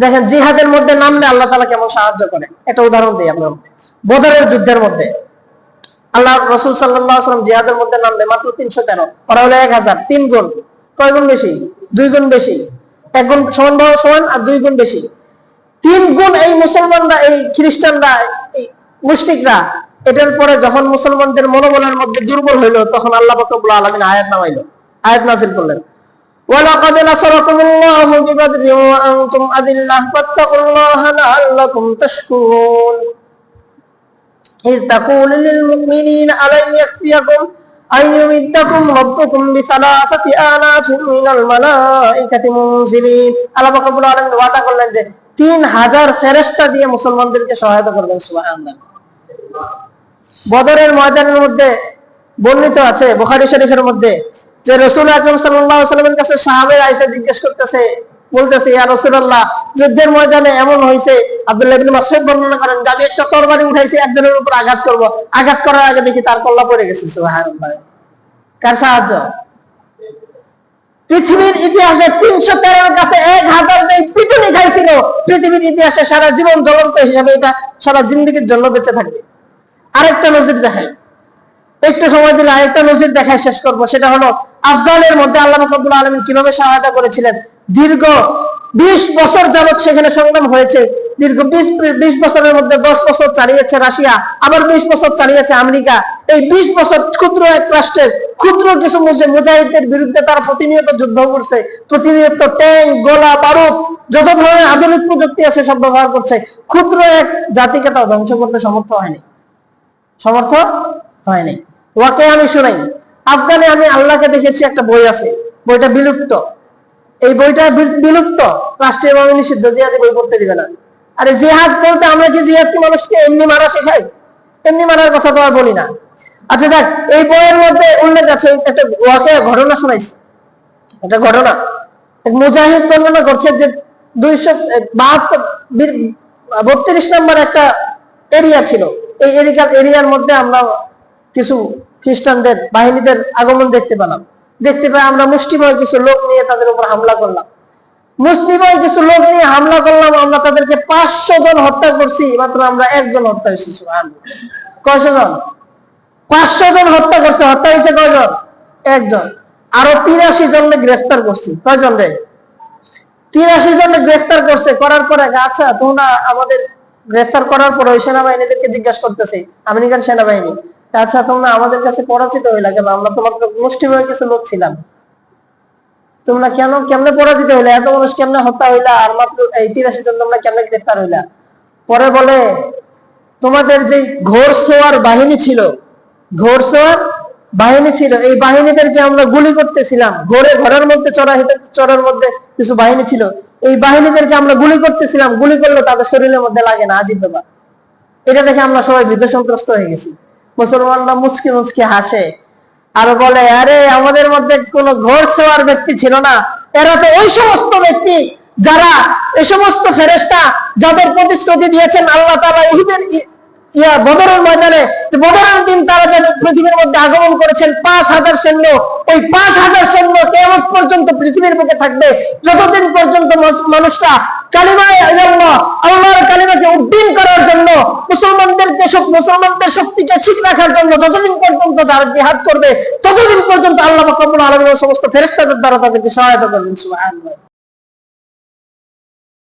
দেখেন জিহাদের মধ্যে নামলে আল্লাহ তালা কেমন সাহায্য করে? একটা উদাহরণ দিই আপনার বদরের যুদ্ধের মধ্যে। আল্লাহ রসুল সাল্লাম জিহাদের মধ্যে নামলে মাত্র তিনশো তেরো। ওরা হলো এক হাজার। তিন গুণ। কয় গুণ বেশি? দুই গুণ বেশি। এক গুণ সমান ভাবে সমান আর দুই গুণ বেশি। তিন গুণ এই মুসলমানরা, এই খ্রিস্টানরা, এই মুশরিকরা, এটার পরে যখন মুসলমানদের মনোবলের মধ্যে দুর্বল হইল, তখন আল্লাহ রব্বুল আলামিন আয়াত নামাইলো। আয়াত নাজিল করলেন। ولقد نصركم الله ببدر وأنتم أذلة فاتقوا الله لعلكم تشكرون إذ تقول للمؤمنين ألن يكفيكم أن يمدكم ربكم بثلاثة آلاف من الملائكة منزلين আল্লাহ পাক রব্বুল আলামিন ওয়াদা করলেন যে তিন হাজার ফেরেশতা দিয়ে মুসলমানদেরকে সহায়তা করবেন সুবহানাল্লাহ বদরের ময়দানের মধ্যে বর্ণিত আছে বুখারী শরীফের মধ্যে যে রসুল আকরম সাল্লামের কাছে সাহাবেরা এসে জিজ্ঞেস করতেছে, বলতেছে, ইয়া রাসূলুল্লাহ, যুদ্ধের ময়দানে এমন হয়েছে, আব্দুল্লাহ ইবনে মাসউদ বর্ণনা করেন, যে আমি একটা তরবারি উঠাইছি, একজনের উপর আঘাত করব। আঘাত করার আগে দেখি তার কল্লা পড়ে গেছে কার সাহায্য? পৃথিবীর ইতিহাসে তিনশো তেরোর কাছে এক হাজার পিটুনি খাইছিল। পৃথিবীর ইতিহাসে সারা জীবন জ্বলন্ত হিসাবে এটা সারা জিন্দগির জন্য বেঁচে থাকবে। আরেকটা নজির দেখাই। একটু সময় দিলে আরেকটা নজির দেখায় শেষ করব, সেটা হলো আফগানের মধ্যে আল্লাহ রব্বুল আলমিন কীভাবে সহায়তা করেছিলেন? দীর্ঘ বিশ বছর যাবৎ সেখানে সংগ্রাম হয়েছে। দীর্ঘ বিশ বিশ বছরের মধ্যে দশ বছর চালিয়েছে রাশিয়া, আবার বিশ বছর চালিয়েছে আমেরিকা। এই বিশ বছর ক্ষুদ্র এক রাষ্ট্রের ক্ষুদ্র কিছু মুজে- মুজাহিদের বিরুদ্ধে তারা প্রতিনিয়ত যুদ্ধ করছে। প্রতিনিয়ত ট্যাঙ্ক, গোলা, বারুদ, যত ধরনের আধুনিক প্রযুক্তি আছে সব ব্যবহার করছে। ক্ষুদ্র এক জাতিকে তাও ধ্বংস করতে সমর্থ হয়নি। সমর্থ হয়নি। ওয়াকে আমি শুনাই। আফগানে আমি আল্লাহকে দেখেছি, একটা বই আছে। বইটা বিলুপ্ত। এই বইটা বিলুপ্ত। রাষ্ট্রীয় ভাবে নিষিদ্ধ, জিহাদি বই পড়তে দিবে না। আরে জিহাদ বলতে আমরা কি জিহাদ কি মানুষকে এমনি মারা শেখাই? এমনি মারার কথা তো আর বলি না। আচ্ছা দেখ, এই বইয়ের মধ্যে উল্লেখ আছে, একটা ওয়াকে ঘটনা শোনাইছে। একটা ঘটনা। মুজাহিদ বর্ণনা করছে যে দুইশো বাহাত্তর বত্রিশ নম্বর একটা এরিয়া ছিল। এই এরিয়া এরিয়ার মধ্যে আমরা কিছু খ্রিস্টানদের বাহিনীদের আগমন দেখতে পেলাম। দেখতে পেয়ে আমরা মুষ্টিময় কিছু লোক নিয়ে তাদের উপর হামলা করলাম। মুসলিময় কিছু লোক নিয়ে হামলা করলাম, আমরা তাদেরকে পাঁচশো জন হত্যা করছি, মাত্র আমরা একজন হত্যা হয়েছি কয়শো জন? পাঁচশো জন হত্যা করছে, হত্যা হয়েছে কয়জন? একজন। আরও তিরাশি জনকে গ্রেফতার করছি। কয়জন রে? তিরাশি জন গ্রেফতার করছে, করার পরে আচ্ছা তোমরা আমাদের গ্রেফতার করার পর ওই সেনাবাহিনীদেরকে জিজ্ঞাসা করতেছি, আমেরিকান সেনাবাহিনী আচ্ছা তোমরা আমাদের কাছে পরাজিত হইলা কেন আমরা তো মাত্র মুষ্টিময় কিছু লোক ছিলাম। তোমরা কেন, কেমনে পরাজিত হইলা? এত মানুষ কেমনে হত্যা হইলা? আর মাত্র এই তিরাশি জন তোমরা কেমনে গ্রেফতার হইলা? পরে বলে, তোমাদের যে ঘোরসোয়ার বাহিনী ছিল ঘোরসোয়ার বাহিনী ছিল, এই বাহিনীদেরকে আমরা গুলি করতেছিলাম। ঘোরে ঘরের মধ্যে চড়া চড়ার মধ্যে কিছু বাহিনী ছিল। এই বাহিনীদেরকে আমরা গুলি করতেছিলাম। গুলি করলে তাদের শরীরের মধ্যে লাগে না, আজিব ব্যাপার। এটা দেখে আমরা সবাই ভীত সন্ত্রস্ত হয়ে গেছি। মুসলমানরা মুচকি মুচকি হাসে আর বলে, আরে, আমাদের মধ্যে কোন ঘোর সেওয়ার ব্যক্তি ছিল না। এরা তো ওই সমস্ত ব্যক্তি যারা এই সমস্ত ফেরেস্তা যাদের প্রতিশ্রুতি দিয়েছেন আল্লাহ তালা ইহুদের ইয়া বদরের ময়দানে বদরের দিন তারা যেন পৃথিবীর মধ্যে আগমন করেছেন, পাঁচ হাজার সৈন্য, ওই পাঁচ হাজার সৈন্য কেমন পর্যন্ত পৃথিবীর বুকে থাকবে। যতদিন পর্যন্ত মানুষরা কালিমায় করার দেশ মুসলমানদের শক্তিকে ঠিক রাখার জন্য যতদিন পর্যন্ত তারা জিহাদ করবে, ততদিন পর্যন্ত আল্লাহ কবুল আলম সমস্ত ফেরেস্তাদের দ্বারা তাদেরকে সহায়তা করবেন, সুবহানাল্লাহ।